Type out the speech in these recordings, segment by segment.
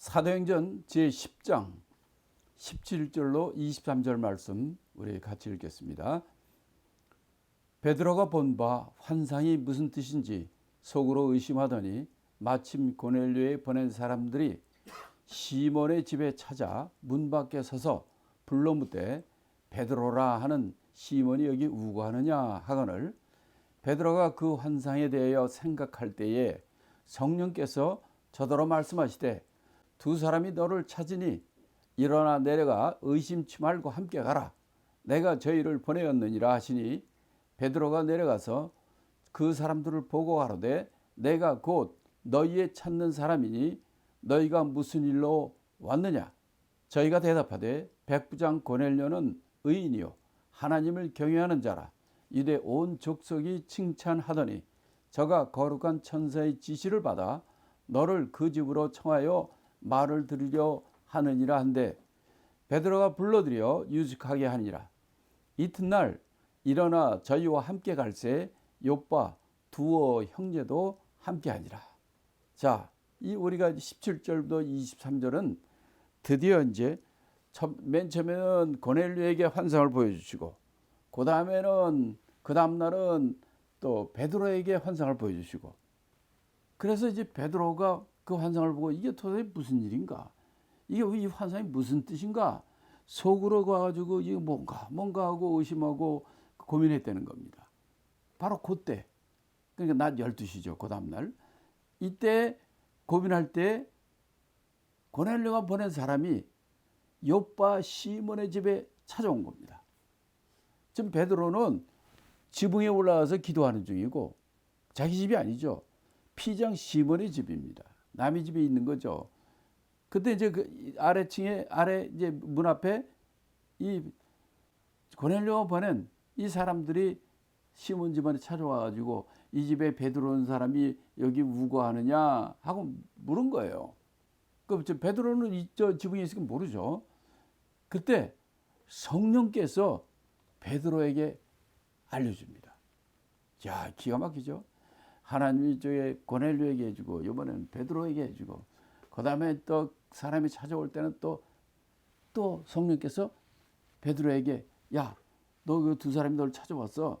사도행전 제10장 17절로 23절 말씀 우리 같이 읽겠습니다. 베드로가 본 바 환상이 무슨 뜻인지 속으로 의심하더니 마침 고넬료에 보낸 사람들이 시몬의 집에 찾아 문 밖에 서서 불러 묻되 베드로라 하는 시몬이 여기 우고하느냐 하거늘 베드로가 그 환상에 대하여 생각할 때에 성령께서 저더러 말씀하시되 두 사람이 너를 찾으니 일어나 내려가 의심치 말고 함께 가라. 내가 저희를 보내었느니라 하시니 베드로가 내려가서 그 사람들을 보고 가로되 내가 곧 너희의 찾는 사람이니 너희가 무슨 일로 왔느냐? 저희가 대답하되 백부장 고넬료는 의인이요. 하나님을 경외하는 자라. 이래 온 족속이 칭찬하더니 저가 거룩한 천사의 지시를 받아 너를 그 집으로 청하여 말을 들으려 하느니라 한데 베드로가 불러들여 유숙하게 하니라. 이튿날 일어나 저희와 함께 갈새 요빠 두어 형제도 함께 하니라. 자, 이 우리가 17절부터 23절은 드디어 이제 첫, 맨 처음에는 고넬료에게 환상을 보여주시고 그 다음에는 그 다음 날은 또 베드로에게 환상을 보여주시고. 그래서 이제 베드로가 그 환상을 보고 이게 도대체 무슨 일인가 이게 이 환상이 무슨 뜻인가 속으로 가가지고 이게 뭔가 뭔가 하고 의심하고 고민했다는 겁니다. 바로 그때 그러니까 낮 12시죠. 그 다음 날 이때 고민할 때 고넬료가 보낸 사람이 요빠 시몬의 집에 찾아온 겁니다. 지금 베드로는 지붕에 올라가서 기도하는 중이고 자기 집이 아니죠. 피장 시몬의 집입니다. 남의 집에 있는 거죠. 그때 이제 그 아래층에 아래 이제 문 앞에 이 고넬료가 보낸 이 사람들이 시몬 집안에 찾아와 가지고 이 집에 베드로는 사람이 여기 우거하느냐 하고 물은 거예요. 그 베드로는 이저 지붕에 있으니까 모르죠. 그때 성령께서 베드로에게 알려줍니다. 야 기가 막히죠. 하나님이 저에 고넬료에게 해주고 이번에는 베드로에게 해주고 그 다음에 또 사람이 찾아올 때는 또 또 성령께서 베드로에게 야 너 그 두 사람이 너를 찾아왔어.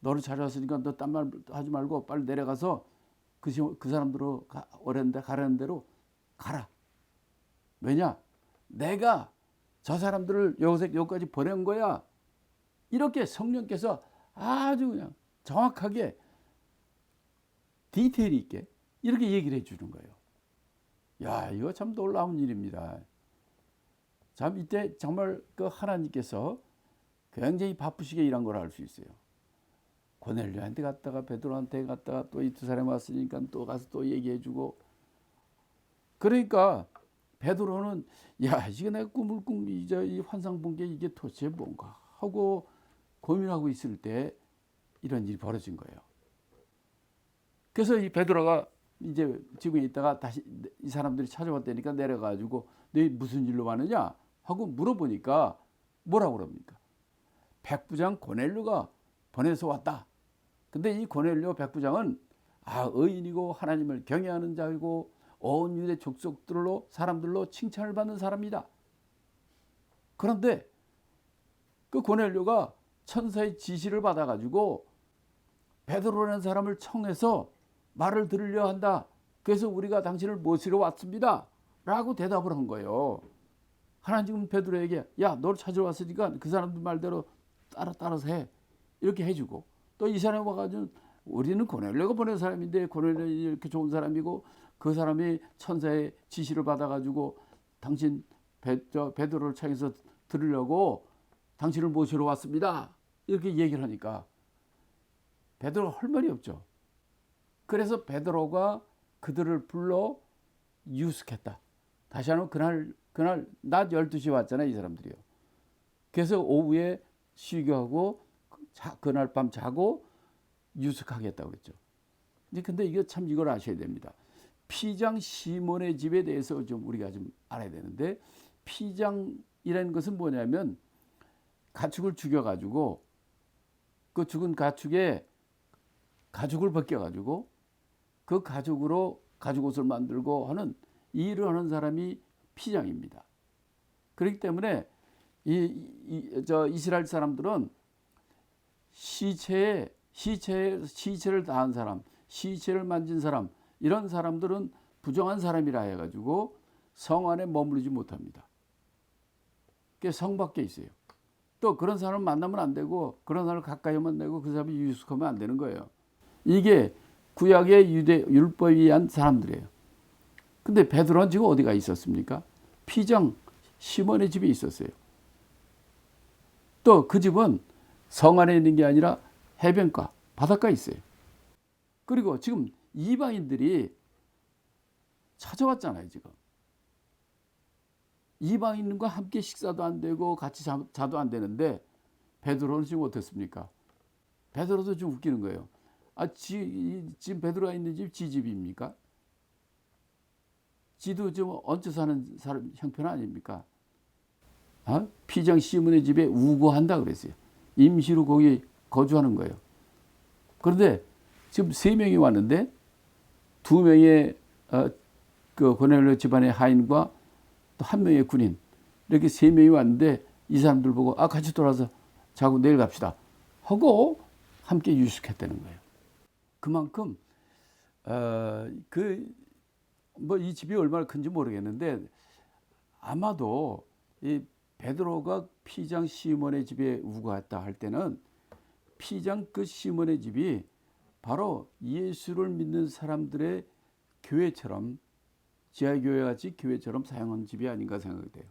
너를 찾아왔으니까 너 딴 말 하지 말고 빨리 내려가서 그, 그 사람들로 가, 오랜 데 가라는 대로 가라. 왜냐? 내가 저 사람들을 여기서 여기까지 보낸 거야. 이렇게 성령께서 아주 그냥 정확하게 디테일 있게 이렇게 얘기를 해 주는 거예요. 야, 이거 참 놀라운 일입니다. 참 이때 정말 그 하나님께서 굉장히 바쁘시게 일한 걸 알 수 있어요. 고넬료한테 갔다가 베드로한테 갔다가 또 이 두 사람 왔으니까 또 가서 또 얘기해 주고 그러니까 베드로는 야 이게 내가 꿈을 꾼 이제 이 환상 본 게 이게 도대체 뭔가 하고 고민하고 있을 때 이런 일이 벌어진 거예요. 그래서 이 베드로가 이제 집에 있다가 다시 이 사람들이 찾아왔다니까 내려가지고 너희 무슨 일로 왔느냐 하고 물어보니까 뭐라고 그럽니까? 백부장 고넬료가 보내서 왔다. 근데 이 고넬료 백부장은 아 의인이고 하나님을 경외하는 자이고 온 유대 족속들로 사람들로 칭찬을 받는 사람이다. 그런데 그 고넬료가 천사의 지시를 받아가지고 베드로라는 사람을 청해서 말을 들으려 한다. 그래서 우리가 당신을 모시러 왔습니다. 라고 대답을 한 거예요. 하나님은 베드로에게 야, 너를 찾으러 왔으니까 그 사람들 말대로 따라 따라서 해. 이렇게 해 주고 또 이 사람이 와 가지고 우리는 고넬료가 보낸 사람인데 고넬료 이렇게 좋은 사람이고 그 사람이 천사의 지시를 받아 가지고 당신 베, 저 베드로를 찾아서 들으려고 당신을 모시러 왔습니다. 이렇게 얘기를 하니까 베드로 할 말이 없죠. 그래서 베드로가 그들을 불러 유숙했다. 다시 하면 그날 그날 낮 12시에 왔잖아요, 이 사람들이요. 그래서 오후에 쉬교하고 자, 그날 밤 자고 유숙하겠다고 그랬죠. 근데 이거 참 이걸 아셔야 됩니다. 피장 시몬의 집에 대해서 좀 우리가 좀 알아야 되는데 피장이라는 것은 뭐냐면 가축을 죽여 가지고 그 죽은 가축에 가죽을 벗겨 가지고 그 가죽으로 가죽 옷을 만들고 하는 이 일을 하는 사람이 피장입니다. 그렇기 때문에 이, 이, 저 이스라엘 사람들은 시체에 시체 시체를 다한 사람, 시체를 만진 사람 이런 사람들은 부정한 사람이라 해가지고 성 안에 머무르지 못합니다. 그성 밖에 있어요. 또 그런 사람을 만나면 안 되고 그런 사람을 가까이 되고 그 사람이 유숙하면 안 되는 거예요. 이게 구약의 유대 율법에 의한 사람들이에요. 근데 베드로는 지금 어디가 있었습니까? 피정 시몬의 집에 있었어요. 또 그 집은 성 안에 있는 게 아니라 해변가, 바닷가에 있어요. 그리고 지금 이방인들이 찾아왔잖아요, 지금. 이방인과 함께 식사도 안 되고 같이 자, 자도 안 되는데 베드로는 지금 어떻습니까? 베드로도 좀 웃기는 거예요. 아, 지, 지금 베드로가 있는 집 지 집입니까? 지도 좀 얹혀 사는 사람 형편 아닙니까? 어? 피장 시문의 집에 우거한다 그랬어요. 임시로 거기 거주하는 거예요. 그런데 지금 세 명이 왔는데 두 명의 어, 그 고넬료 집안의 하인과 또 한 명의 군인 이렇게 세 명이 왔는데 이 사람들 보고 아 같이 돌아서 자고 내일 갑시다 하고 함께 유숙했다는 거예요. 그만큼 어, 그뭐 이 집이 얼마나 큰지 모르겠는데 아마도 이 베드로가 피장 시몬의 집에 우거했다 할 때는 피장 그 시몬의 집이 바로 예수를 믿는 사람들의 교회처럼 지하교회 같이 교회처럼 사용한 집이 아닌가 생각이 돼요.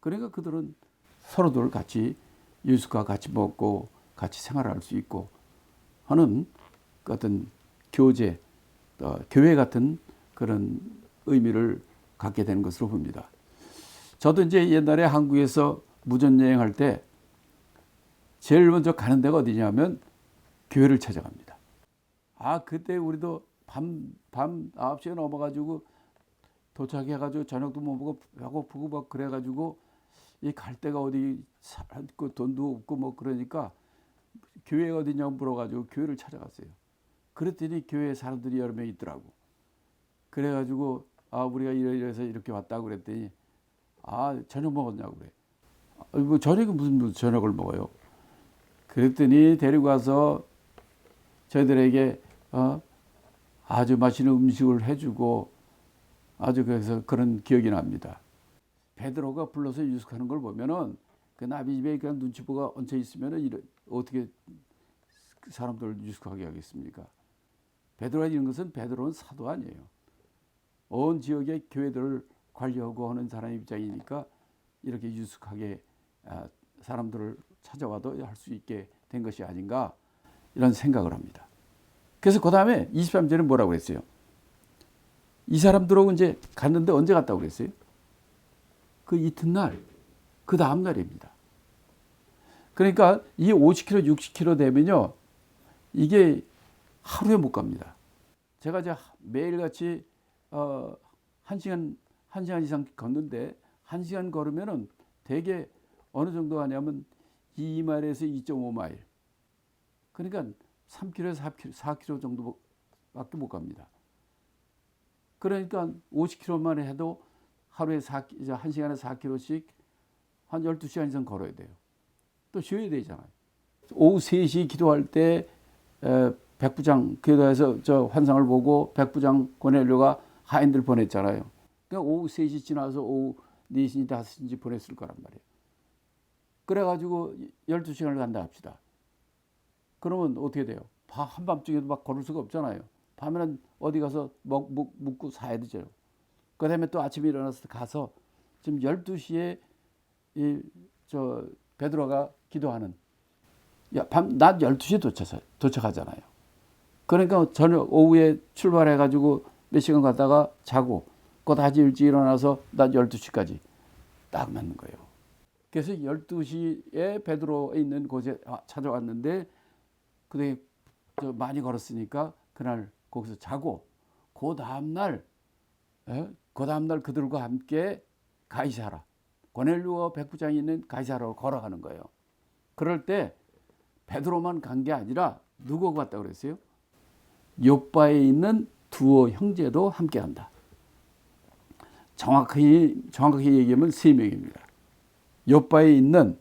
그러니까 그들은 서로들 같이 예수과 같이 먹고 같이 생활할 수 있고 하는 그 어떤 교제, 어, 교회 같은 그런 의미를 갖게 되는 것으로 봅니다. 저도 이제 옛날에 한국에서 무전 여행할 때 제일 먼저 가는 데가 어디냐면 교회를 찾아갑니다. 아, 그때 우리도 밤, 밤 9시에 넘어가지고 도착해가지고 저녁도 못 먹고 배고프고 막 그래가지고 이 갈 데가 어디 그 돈도 없고 뭐 그러니까 교회가 어디냐고 물어가지고 교회를 찾아갔어요. 그랬더니 교회에 사람들이 여러 명 있더라고. 그래가지고 아 우리가 이래서 이렇게 왔다고 그랬더니 아 저녁 먹었냐고 그래. 아, 뭐 저녁은 무슨, 저녁을 먹어요. 그랬더니 데리고 가서 저희들에게 어, 아주 맛있는 음식을 해주고 아주 그래서 그런 기억이 납니다. 베드로가 불러서 유숙하는 걸 보면은 그 나비 집에 그냥 눈치 보가 얹혀 있으면은 이런 어떻게 그 사람들을 유숙하게 하겠습니까? 베드로가 이런 것은 베드로는 사도 아니에요. 온 지역의 교회들을 관리하고 하는 사람 입장이니까 이렇게 유숙하게 아, 사람들을 찾아와도 할 수 있게 된 것이 아닌가 이런 생각을 합니다. 그래서 그 다음에 23절에 뭐라고 했어요? 이 사람들하고 이제 갔는데 언제 갔다고 그랬어요? 그 이튿날, 그 다음 날입니다. 그러니까 이 50km, 60km 되면요, 이게 하루에 못 갑니다. 제가 이제 매일같이 어, 한 시간, 한 시간 이상 걷는데, 한 시간 걸으면은 대개 어느 정도 하냐면 2마일에서 2.5마일. 그러니까 3km에서 4km, 4km 정도밖에 못 갑니다. 그러니까 50km만 해도 하루에 4, 1시간에 4km씩 한 12시간 이상 걸어야 돼요. 또 쉬어야 되잖아요. 오후 3시 기도할 때 에, 백부장 기도해서 저 환상을 보고 백부장 권해료가 하인들 보냈잖아요. 그러니까 오후 3시 지나서 오후 4시, 5시인지 보냈을 거란 말이에요. 그래가지고 12시간을 간다 합시다. 그러면 어떻게 돼요? 한밤중에도 막 걸을 수가 없잖아요. 밤에는 어디 가서 먹, 먹, 묵고 사야 되죠. 그 다음에 또 아침에 일어나서 가서 지금 12시에 이, 저, 베드로가 기도하는, 야, 밤, 낮 12시에 도착, 도착하잖아요. 그러니까 저녁, 오후에 출발해 가지고 몇 시간 갔다가 자고, 그 다시 일찍 일어나서 낮 12시까지 딱 맞는 거예요. 그래서 12시에 베드로에 있는 곳에 찾아왔는데, 그때 많이 걸었으니까 그날 거기서 자고 그 다음 날 예? 그 다음 날 그들과 함께 가이사라 고넬류와 백부장이 있는 가이사라로 걸어가는 거예요. 그럴 때 베드로만 간 게 아니라 누구 갔다 그랬어요? 요바에 있는 두어 형제도 함께 한다. 정확히 정확하게 얘기하면 세 명입니다. 요바에 있는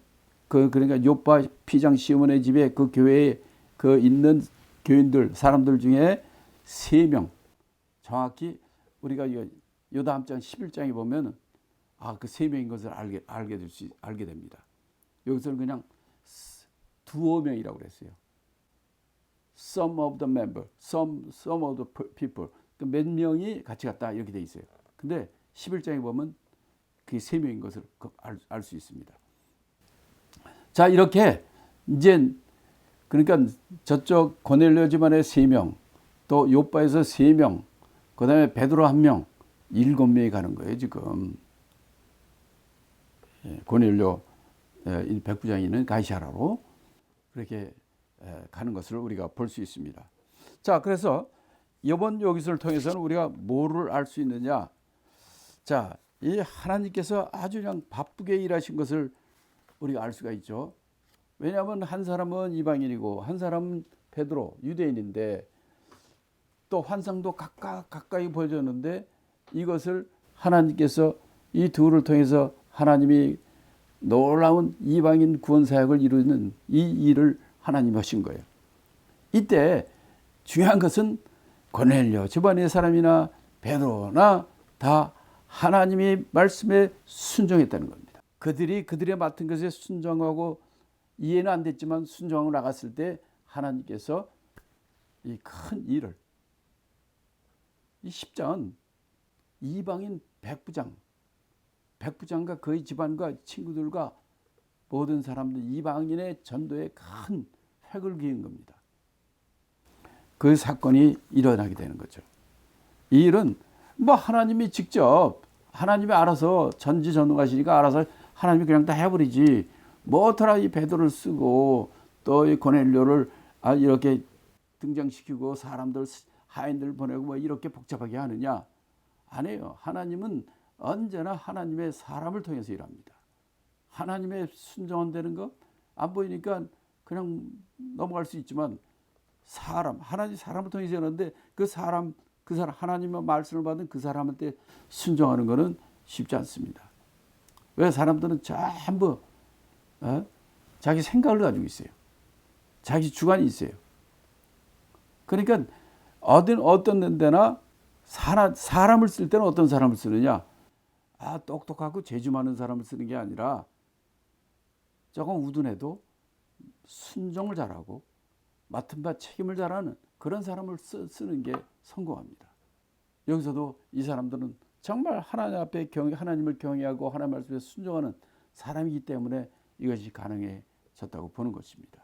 그 그러니까 요바 피장 시몬의 집에 그 교회에 그 있는 교인들 사람들 중에 세 명 정확히 우리가 이 요다함장 11장에 보면 아그 세 명인 것을 알게 알게 될 수 알게 됩니다. 여기서는 그냥 두어 명이라고 그랬어요. Some of the member, some some of the people. 그몇 명이 같이 갔다 이렇게 돼 있어요. 근데 11장에 보면 그게 세 명인 것을 알 수 있습니다. 자 이렇게 이제 그러니까 저쪽 고넬료 집안에 세 명, 또 요바에서 세 명, 그다음에 베드로 한 명, 일곱 명이 가는 거예요 지금. 예, 고넬료 예, 백부장이 있는 가이사라로 그렇게 예, 가는 것을 우리가 볼 수 있습니다. 자, 그래서 이번 여기서를 통해서는 우리가 뭐를 알 수 있느냐? 자, 이 하나님께서 아주 그냥 바쁘게 일하신 것을 우리가 알 수가 있죠. 왜냐하면 한 사람은 이방인이고 한 사람은 베드로 유대인인데 또 환상도 가까, 가까이 보여줬는데 이것을 하나님께서 이 둘을 통해서 하나님이 놀라운 이방인 구원 사역을 이루는 이 일을 하나님이 하신 거예요. 이때 중요한 것은 고넬료 집안의 사람이나 베드로나 다 하나님의 말씀에 순종했다는 겁니다. 그들이 그들의 맡은 것에 순종하고 이해는 안 됐지만 순종하고 나갔을 때 하나님께서 이 큰 일을 이 십자은 이방인 백부장 백부장과 그의 집안과 친구들과 모든 사람들 이방인의 전도에 큰 획을 그은 겁니다. 그 사건이 일어나게 되는 거죠. 이 일은 뭐 하나님이 직접 하나님이 알아서 전지전능하시니까 알아서 하나님이 그냥 다 해버리지 뭐 어떠라 이 베드로를 쓰고 또 이 고넬료를 아 이렇게 등장시키고 사람들 하인들 보내고 뭐 이렇게 복잡하게 하느냐 안 해요. 하나님은 언제나 하나님의 사람을 통해서 일합니다. 하나님의 순종한다는 거안 보이니까 그냥 넘어갈 수 있지만 사람 하나님 사람을 통해서 일하는데 그 사람 그 사람 하나님의 말씀을 받은 그 사람한테 순종하는 것은 쉽지 않습니다. 왜 사람들은 전부 어? 자기 생각을 가지고 있어요. 자기 주관이 있어요. 그러니까 어떤 어떤 데나 사람 사람을 쓸 때는 어떤 사람을 쓰느냐? 아 똑똑하고 재주 많은 사람을 쓰는 게 아니라 조금 우둔해도 순종을 잘하고 맡은 바 책임을 잘하는 그런 사람을 쓰, 쓰는 게 성공합니다. 여기서도 이 사람들은 정말 하나님 앞에 경 하나님을 경외하고 하나님 말씀에 순종하는 사람이기 때문에 이것이 가능해졌다고 보는 것입니다.